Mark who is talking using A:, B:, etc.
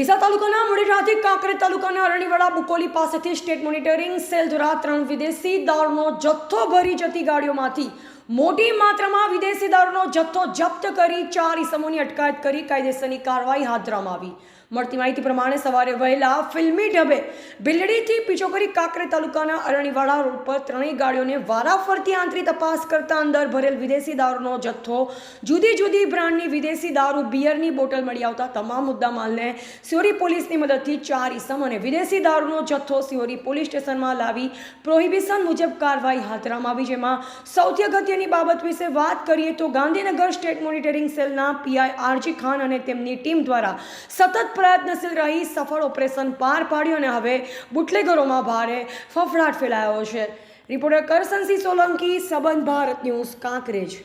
A: ડીસા તાલુકાના મુડેરાથી કાંકરેજ તાલુકાના અરણીવાડા બુકોલી પાસેથી સ્ટેટ મોનિટરિંગ સેલ દ્વારા ત્રણ વિદેશી દાળનો જથ્થો ભરી જતી ગાડીઓમાંથી મોટી માત્રામાં વિદેશી દારૂનો જથ્થો જપ્ત કરી ચાર ઇસમોની અટકાયત કરી કાયદેસરની કાર્યવાહી હાથ ધરવામાં આવી. મળતી માહિતી પ્રમાણે સવારે વહેલા ફિલ્મી ઢબે બિલડીથી પીછો કરી કાંકરેજ તાલુકાના અરણીવાડા રોડ પર ત્રણેય ગાડીઓને વારાફરતી આંતરી તપાસ કરતા અંદર ભરેલ વિદેશી દારૂનો જથ્થો, જુદી જુદી બ્રાન્ડની વિદેશી દારૂ, બિયરની બોટલ મળી આવતા તમામ મુદ્દામાલને સિયોરી પોલીસની મદદથી ચાર ઇસમ અને વિદેશી દારૂનો જથ્થો સિયોરી પોલીસ સ્ટેશનમાં લાવી પ્રોહિબિશન મુજબ કાર્યવાહી હાથ ધરવામાં આવી, જેમાં સૌથી અગત્યની બાબત વિશે વાત કરીએ તો ગાંધીનગર સ્ટેટ મોનિટરિંગ સેલના પીઆઈ આરજી ખાન અને તેમની ટીમ દ્વારા સતત પ્રયત્નશીલ રહી સફળ ઓપરેશન પાર પાડ્યું અને હવે બુટલેગરોમાં ભારે ફફડાટ ફેલાયો છે. રિપોર્ટર કરસનસિંહ સોલંકી, સંબંધ ભારત ન્યૂઝ, કાંકરેજ.